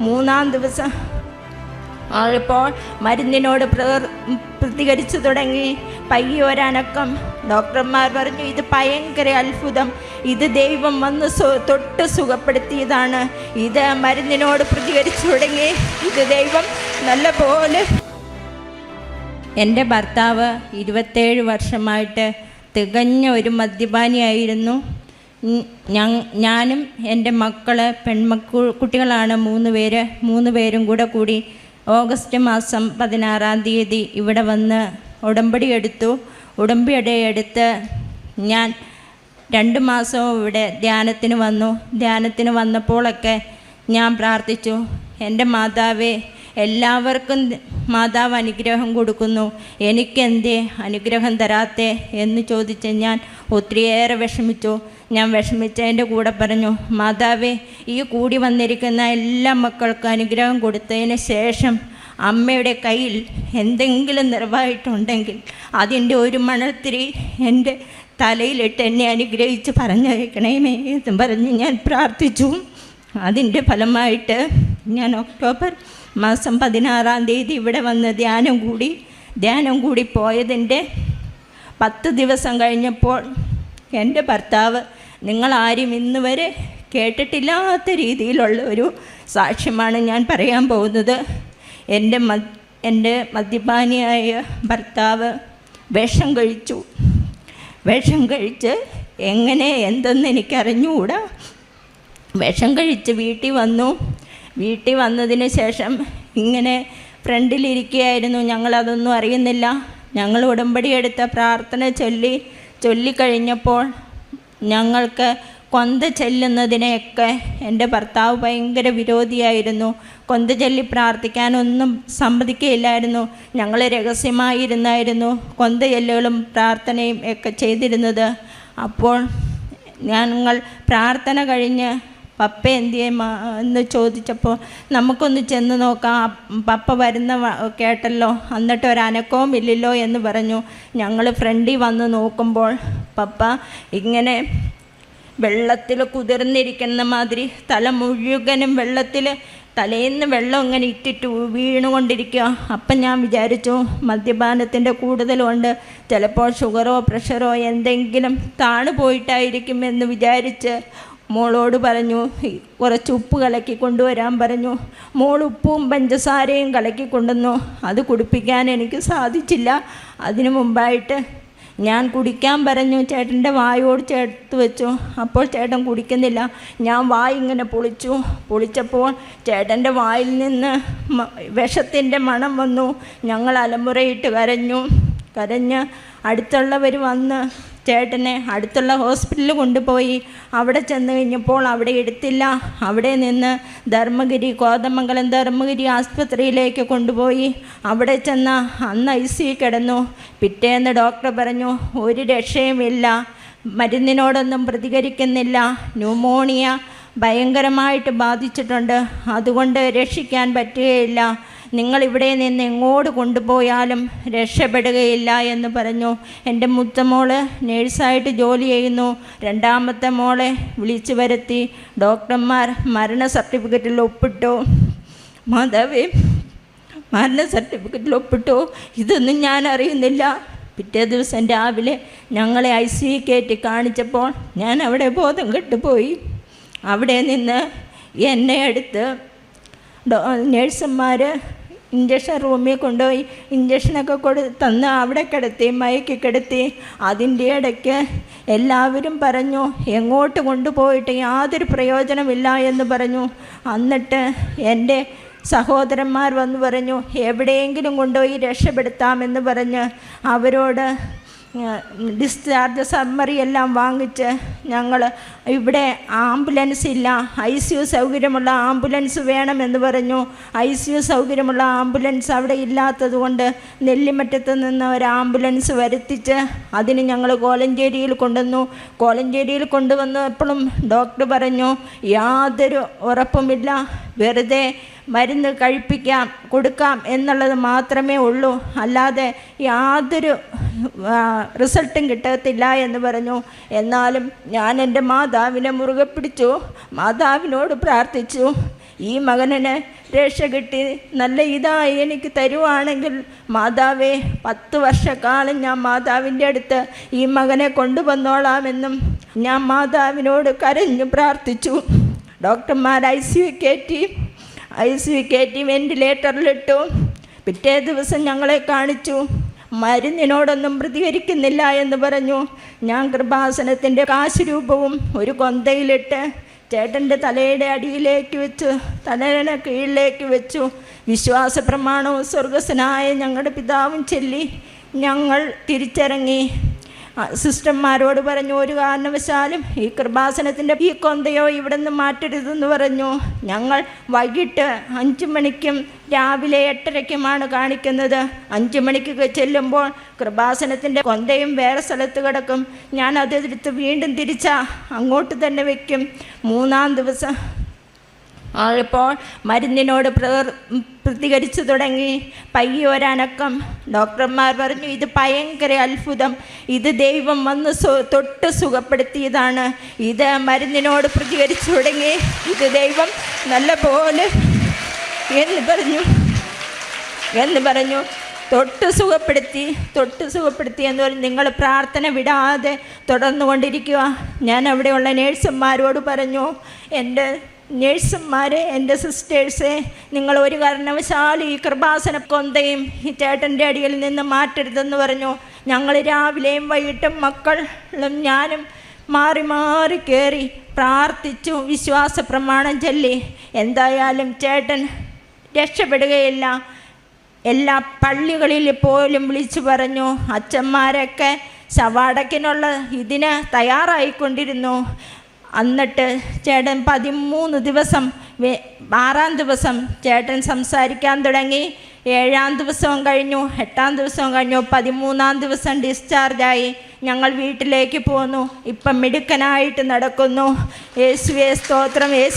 മൂന്നാം ദിവസം ആയപ്പോൾ മരുന്നിനോട് പ്രതികരിച്ചു തുടങ്ങി. പയ്യെ ഒരനക്കം. ഡോക്ടർമാർ പറഞ്ഞു ഇത് ഭയങ്കര അത്ഭുതം. ഇത് ദൈവം വന്ന് തൊട്ട് സുഖപ്പെടുത്തിയതാണ്. ഇത് മരുന്നിനോട് പ്രതികരിച്ചു തുടങ്ങി. ഇത് ദൈവം നല്ല പോലെ എന്റെ ഭർത്താവ് ഇരുപത്തേഴ് വർഷമായിട്ട് തികഞ്ഞ ഒരു മദ്യപാനിയായിരുന്നു. ഞാനും എന്റെ മക്കൾ പെൺമക്കു കുട്ടികളാണ് മൂന്ന് പേര് മൂന്ന് പേരും കൂടെ കൂടി ഓഗസ്റ്റ് മാസം പതിനാറാം തീയതി ഇവിടെ വന്ന് ഉടമ്പടി എടുത്തു. ഉടമ്പടി എടുത്ത് ഞാൻ രണ്ട് മാസവും ഇവിടെ ധ്യാനത്തിന് വന്നു. ധ്യാനത്തിന് വന്നപ്പോഴൊക്കെ ഞാൻ പ്രാർത്ഥിച്ചു. എന്റെ മാതാവേ എല്ലാവർക്കും മാതാവ് അനുഗ്രഹം കൊടുക്കുന്നു. എനിക്കെന്തേ അനുഗ്രഹം തരാത്തെ എന്ന് ചോദിച്ച് ഞാൻ ഒത്തിരിയേറെ വിഷമിച്ചു. ഞാൻ വിഷമിച്ചതിന്റെ കൂടെ പറഞ്ഞു മാതാവേ ഈ കൂടി വന്നിരിക്കുന്ന എല്ലാ മക്കൾക്കും അനുഗ്രഹം കൊടുത്തതിന് ശേഷം അമ്മയുടെ കയ്യിൽ എന്തെങ്കിലും നിറവായിട്ടുണ്ടെങ്കിൽ അതിന്റെ ഒരു മണത്തിരി എന്റെ തലയിലിട്ട് എന്നെ അനുഗ്രഹിച്ച് പറഞ്ഞയക്കണമേ എന്ന് പറഞ്ഞ് ഞാൻ പ്രാർത്ഥിച്ചു. അതിന്റെ ഫലമായിട്ട് ഞാൻ ഒക്ടോബർ മാസം പതിനാറാം തീയതി ഇവിടെ വന്ന് ധ്യാനം കൂടി ധ്യാനം കൂടി പോയതിന്റെ പത്ത് ദിവസം കഴിഞ്ഞപ്പോൾ എന്റെ ഭർത്താവ് നിങ്ങളാരും ഇന്ന് വരെ കേട്ടിട്ടില്ലാത്ത രീതിയിലുള്ള ഒരു സാക്ഷ്യമാണ് ഞാൻ പറയാൻ പോകുന്നത്. എന്റെ മദ് എന്റെ മദ്യപാനിയായ ഭർത്താവ് വേഷം കഴിച്ചു. വേഷം കഴിച്ച് എങ്ങനെ എന്തെന്ന് എനിക്കറിഞ്ഞുകൂടാ. വിഷം കഴിച്ച് വീട്ടിൽ വന്നു. വീട്ടിൽ വന്നതിന് ശേഷം ഇങ്ങനെ ഫ്രണ്ടിലിരിക്കുകയായിരുന്നു ഞങ്ങളതൊന്നും അറിയുന്നില്ല. ഞങ്ങൾ ഉടമ്പടി എടുത്ത പ്രാർത്ഥന ചൊല്ലി ചൊല്ലിക്കഴിഞ്ഞപ്പോൾ ഞങ്ങൾക്ക് കൊന്ത ചെല്ലുന്നതിനെയൊക്കെ എന്റെ ഭർത്താവ് ഭയങ്കര വിരോധിയായിരുന്നു. കൊന്ത ചൊല്ലി പ്രാർത്ഥിക്കാനൊന്നും സമ്മതിക്കുകയില്ലായിരുന്നു. ഞങ്ങൾ രഹസ്യമായിരുന്നായിരുന്നു കൊന്ത ചെല്ലുകളും പ്രാർത്ഥനയും ഒക്കെ ചെയ്തിരുന്നത്. അപ്പോൾ ഞങ്ങൾ പ്രാർത്ഥന കഴിഞ്ഞ് പപ്പ എന്തിയെ എന്ന് ചോദിച്ചപ്പോൾ നമുക്കൊന്ന് ചെന്ന് നോക്കാം. പപ്പ വരുന്ന കേട്ടല്ലോ. എന്നിട്ട് ഒരു അനക്കവും ഇല്ലല്ലോ എന്ന് പറഞ്ഞു. ഞങ്ങൾ ഫ്രണ്ടിൽ വന്ന് നോക്കുമ്പോൾ പപ്പ ഇങ്ങനെ വെള്ളത്തിൽ കുതിർന്നിരിക്കുന്ന മാതിരി തല മുഴുവനും വെള്ളത്തിൽ തലേന്ന് വെള്ളം ഇങ്ങനെ ഇട്ടിട്ട് വീണുകൊണ്ടിരിക്കുക. അപ്പം ഞാൻ വിചാരിച്ചു മദ്യപാനത്തിന്റെ കൂടുതലുണ്ട്. ചിലപ്പോൾ ഷുഗറോ പ്രഷറോ എന്തെങ്കിലും താണു പോയിട്ടായിരിക്കും എന്ന് വിചാരിച്ച് മോളോട് പറഞ്ഞു കുറച്ച് ഉപ്പ് കലക്കി കൊണ്ടുവരാൻ പറഞ്ഞു. മോൾ ഉപ്പും പഞ്ചസാരയും കലക്കി കൊണ്ടുവന്നു. അത് കുടിപ്പിക്കാൻ എനിക്ക് സാധിച്ചില്ല. അതിനു മുമ്പായിട്ട് ഞാൻ കുടിക്കാൻ പറഞ്ഞു. ചേട്ടന്റെ വായോട് ചേർത്ത് വെച്ചു. അപ്പോൾ ചേട്ടൻ കുടിക്കുന്നില്ല. ഞാൻ വായി ഇങ്ങനെ പൊളിച്ചു. പൊളിച്ചപ്പോൾ ചേട്ടന്റെ വായിൽ നിന്ന് വിഷത്തിന്റെ മണം വന്നു. ഞങ്ങൾ അലമുറയിട്ട് കരഞ്ഞു. കരഞ്ഞ് അടുത്തുള്ളവർ വന്ന് ചേട്ടനെ അടുത്തുള്ള ഹോസ്പിറ്റലിൽ കൊണ്ടുപോയി. അവിടെ ചെന്ന് കഴിഞ്ഞപ്പോൾ അവിടെ എടുത്തില്ല. അവിടെ നിന്ന് ധർമ്മഗിരി കോതമംഗലം ധർമ്മഗിരി ആസ്പത്രിയിലേക്ക് കൊണ്ടുപോയി. അവിടെ ചെന്ന് അന്ന് ഐ സി കിടന്നു. പിറ്റേന്ന് ഡോക്ടർ പറഞ്ഞു ഒരു രക്ഷയുമില്ല. മരുന്നിനോടൊന്നും പ്രതികരിക്കുന്നില്ല. ന്യൂമോണിയ ഭയങ്കരമായിട്ട് ബാധിച്ചിട്ടുണ്ട്. അതുകൊണ്ട് രക്ഷിക്കാൻ പറ്റുകയില്ല. നിങ്ങൾ ഇവിടെ നിന്ന് എങ്ങോട്ട് കൊണ്ടുപോയാലും രക്ഷപ്പെടുകയില്ല എന്ന് പറഞ്ഞു. എന്റെ മുത്തമോൾ നേഴ്സായിട്ട് ജോലി ചെയ്യുന്നു. രണ്ടാമത്തെ മോളെ വിളിച്ചു വരുത്തി. ഡോക്ടർമാർ മരണ സർട്ടിഫിക്കറ്റിൽ ഒപ്പിട്ടു. മാതാവേ മരണ സർട്ടിഫിക്കറ്റിൽ ഒപ്പിട്ടു. ഇതൊന്നും ഞാൻ അറിയുന്നില്ല. പിറ്റേ ദിവസം രാവിലെ ഞങ്ങളെ ഐ സി കയറ്റി കാണിച്ചപ്പോൾ ഞാൻ അവിടെ ബോധം കെട്ടുപോയി. അവിടെ നിന്ന് എന്നെ അടുത്ത് നേഴ്സന്മാർ ഇഞ്ചക്ഷൻ റൂമിൽ കൊണ്ടുപോയി ഇഞ്ചക്ഷനൊക്കെ കൊടു തന്ന് അവിടെ കിടത്തി മയക്കി കിടത്തി. അതിന്റെ ഇടയ്ക്ക് എല്ലാവരും പറഞ്ഞു എങ്ങോട്ട് കൊണ്ടുപോയിട്ട്? യാതൊരു പ്രയോജനമില്ല എന്ന് പറഞ്ഞു. എന്നിട്ട് എന്റെ സഹോദരന്മാർ വന്ന് പറഞ്ഞു എവിടെയെങ്കിലും കൊണ്ടുപോയി രക്ഷപ്പെടുത്താമെന്ന് പറഞ്ഞ് അവരോട് ഡിസ്ചാർജ് സമ്മറി എല്ലാം വാങ്ങിച്ച് ഞങ്ങൾ ഇവിടെ ആംബുലൻസ് ഇല്ല. ഐ സി യു സൗകര്യമുള്ള ആംബുലൻസ് വേണമെന്ന് പറഞ്ഞു. ഐ സി യു സൗകര്യമുള്ള ആംബുലൻസ് അവിടെ ഇല്ലാത്തത് കൊണ്ട് നെല്ലിമറ്റത്ത് നിന്ന് ഒരു ആംബുലൻസ് വരുത്തിച്ച് അതിന് ഞങ്ങൾ കോലഞ്ചേരിയിൽ കൊണ്ടുവന്നു. കോലഞ്ചേരിയിൽ കൊണ്ടുവന്നപ്പോഴും ഡോക്ടർ പറഞ്ഞു യാതൊരു ഉറപ്പുമില്ല. വെറുതെ മരുന്ന് കഴിപ്പിക്കാം കൊടുക്കാം എന്നുള്ളത് മാത്രമേ ഉള്ളൂ. അല്ലാതെ യാതൊരു റിസൾട്ടും കിട്ടത്തില്ല എന്ന് പറഞ്ഞു. എന്നാലും ഞാൻ എന്റെ മാതാവിനെ മുറുകെ പിടിച്ചു. മാതാവിനോട് പ്രാർത്ഥിച്ചു. ഈ മകനിന് രക്ഷ കിട്ടി. നല്ല ഇതായി എനിക്ക് തരുവാണെങ്കിൽ മാതാവേ പത്ത് വർഷക്കാലം ഞാൻ മാതാവിന്റെ അടുത്ത് ഈ മകനെ കൊണ്ടുവന്നോളാമെന്നും ഞാൻ മാതാവിനോട് കരഞ്ഞു പ്രാർത്ഥിച്ചു. ഡോക്ടർമാർ ഐ സി യു കയറ്റി. ഐ സി യു കയറ്റി വെന്റിലേറ്ററിലിട്ടു പിറ്റേ ദിവസം ഞങ്ങളെ കാണിച്ചു. മരുന്നിനോടൊന്നും പ്രതികരിക്കുന്നില്ല എന്ന് പറഞ്ഞു. ഞാൻ കൃപാസനത്തിന്റെ കാശ് രൂപവും ഒരു കൊന്തയിലിട്ട് ചേട്ടന്റെ തലയുടെ അടിയിലേക്ക് വെച്ചു തലയുടെ കീഴിലേക്ക് വെച്ചു. വിശ്വാസ പ്രമാണവും സ്വർഗസ്വനായ ഞങ്ങളുടെ പിതാവും ചൊല്ലി ഞങ്ങൾ തിരിച്ചിറങ്ങി. സിസ്റ്റർമാരോട് പറഞ്ഞു ഒരു കാരണവശാലും ഈ കൃപാസനത്തിന്റെ ഈ കൊന്തയോ ഇവിടെ നിന്ന് മാറ്റരുതെന്ന് പറഞ്ഞു. ഞങ്ങൾ വൈകിട്ട് അഞ്ച് മണിക്കും രാവിലെ എട്ടരയ്ക്കുമാണ് കാണിക്കുന്നത്. അഞ്ച് മണിക്ക് ചെല്ലുമ്പോൾ കൃപാസനത്തിന്റെ കൊന്തയും വേറെ സ്ഥലത്ത് കിടക്കും. ഞാൻ അതെടുത്ത് വീണ്ടും തിരിച്ച അങ്ങോട്ട് തന്നെ വയ്ക്കും മൂന്നാം ദിവസം ആയപ്പോൾ മരുന്നിനോട് പ്രവർ പ്രതികരിച്ചു തുടങ്ങി. പയ്യെ ഒരനക്കം. ഡോക്ടർമാർ പറഞ്ഞു ഇത് ഭയങ്കര അത്ഭുതം. ഇത് ദൈവം വന്ന് തൊട്ട് സുഖപ്പെടുത്തിയതാണ്. ഇത് മരുന്നിനോട് പ്രതികരിച്ചു തുടങ്ങി. ഇത് ദൈവം നല്ല പോലെ എന്ന് പറഞ്ഞു. എന്ന് പറഞ്ഞു. തൊട്ട് സുഖപ്പെടുത്തി തൊട്ട് സുഖപ്പെടുത്തി എന്ന് പറഞ്ഞ്. നിങ്ങൾ പ്രാർത്ഥന വിടാതെ തുടർന്നു തുടർന്നുകൊണ്ടിരിക്കുക. ഞാൻ അവിടെയുള്ള നേഴ്സുമാരോട് പറഞ്ഞു എന്റെ നേഴ്സുമാരെ എന്റെ സിസ്റ്റേഴ്സെ നിങ്ങൾ ഒരു കാരണവശാലും ഈ കൃപാസന കൊന്തയും ഈ ചേട്ടന്റെ അടിയിൽ നിന്ന് മാറ്റരുതെന്ന് പറഞ്ഞു. ഞങ്ങൾ രാവിലെയും വൈകിട്ടും മക്കളും ഞാനും മാറി മാറി കയറി പ്രാർത്ഥിച്ചു. വിശ്വാസ പ്രമാണം ചൊല്ലി. എന്തായാലും ചേട്ടൻ രക്ഷപ്പെടുകയില്ല. എല്ലാ പള്ളികളിൽ പോലും വിളിച്ചു പറഞ്ഞു. അച്ഛന്മാരൊക്കെ ശവാടക്കിനുള്ള ഇതിന് തയ്യാറായിക്കൊണ്ടിരുന്നു. എന്നിട്ട് ചേട്ടൻ പതിമൂന്ന് ദിവസം ആറാം ദിവസം ചേട്ടൻ സംസാരിക്കാൻ തുടങ്ങി. ഏഴാം ദിവസവും കഴിഞ്ഞു എട്ടാം ദിവസവും കഴിഞ്ഞു. പതിമൂന്നാം ദിവസം ഡിസ്ചാർജായി ഞങ്ങൾ വീട്ടിലേക്ക് പോന്നു. ഇപ്പം മിടുക്കനായിട്ട് നടക്കുന്നു. യേശുവേ സ്തോത്രം. യേശു